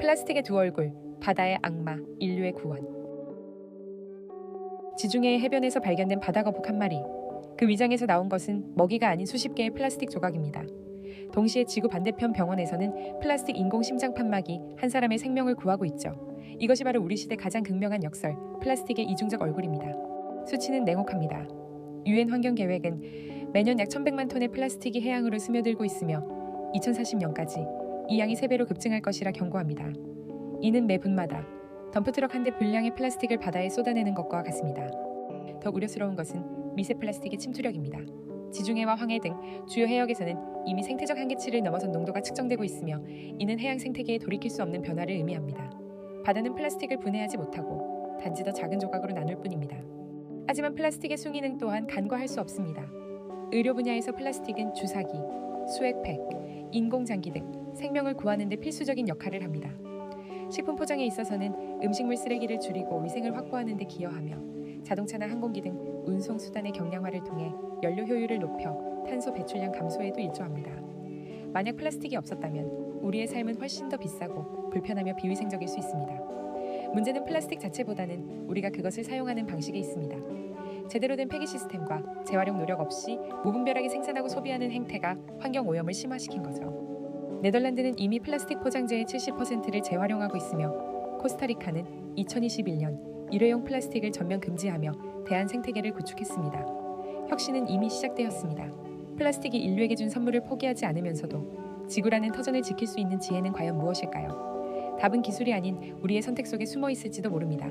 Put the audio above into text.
플라스틱의 두 얼굴, 바다의 악마, 인류의 구원. 지중해의 해변에서 발견된 바다 거북 한 마리. 그 위장에서 나온 것은 먹이가 아닌 수십 개의 플라스틱 조각입니다. 동시에 지구 반대편 병원에서는 플라스틱 인공 심장 판막이 한 사람의 생명을 구하고 있죠. 이것이 바로 우리 시대 가장 극명한 역설, 플라스틱의 이중적 얼굴입니다. 수치는 냉혹합니다. 유엔 환경 계획은 매년 약 1,100만 톤의 플라스틱이 해양으로 스며들고 있으며 2040년까지 이 양이 3배로 급증할 것이라 경고합니다. 이는 매 분마다 덤프트럭 한 대 분량의 플라스틱을 바다에 쏟아내는 것과 같습니다. 더 우려스러운 것은 미세 플라스틱의 침투력입니다. 지중해와 황해 등 주요 해역에서는 이미 생태적 한계치를 넘어선 농도가 측정되고 있으며 이는 해양 생태계에 돌이킬 수 없는 변화를 의미합니다. 바다는 플라스틱을 분해하지 못하고 단지 더 작은 조각으로 나눌 뿐입니다. 하지만 플라스틱의 수기능 또한 간과할 수 없습니다. 의료 분야에서 플라스틱은 주사기, 수액팩, 인공장기 등 생명을 구하는 데 필수적인 역할을 합니다. 식품 포장에 있어서는 음식물 쓰레기를 줄이고 위생을 확보하는 데 기여하며 자동차나 항공기 등 운송 수단의 경량화를 통해 연료 효율을 높여 탄소 배출량 감소에도 일조합니다. 만약 플라스틱이 없었다면 우리의 삶은 훨씬 더 비싸고 불편하며 비위생적일 수 있습니다. 문제는 플라스틱 자체보다는 우리가 그것을 사용하는 방식에 있습니다. 제대로 된 폐기 시스템과 재활용 노력 없이 무분별하게 생산하고 소비하는 행태가 환경 오염을 심화시킨 거죠. 네덜란드는 이미 플라스틱 포장재의 70%를 재활용하고 있으며 코스타리카는 2021년 일회용 플라스틱을 전면 금지하며 대한 생태계를 구축했습니다. 혁신은 이미 시작되었습니다. 플라스틱이 인류에게 준 선물을 포기하지 않으면서도 지구라는 터전을 지킬 수 있는 지혜는 과연 무엇일까요? 답은 기술이 아닌 우리의 선택 속에 숨어 있을지도 모릅니다.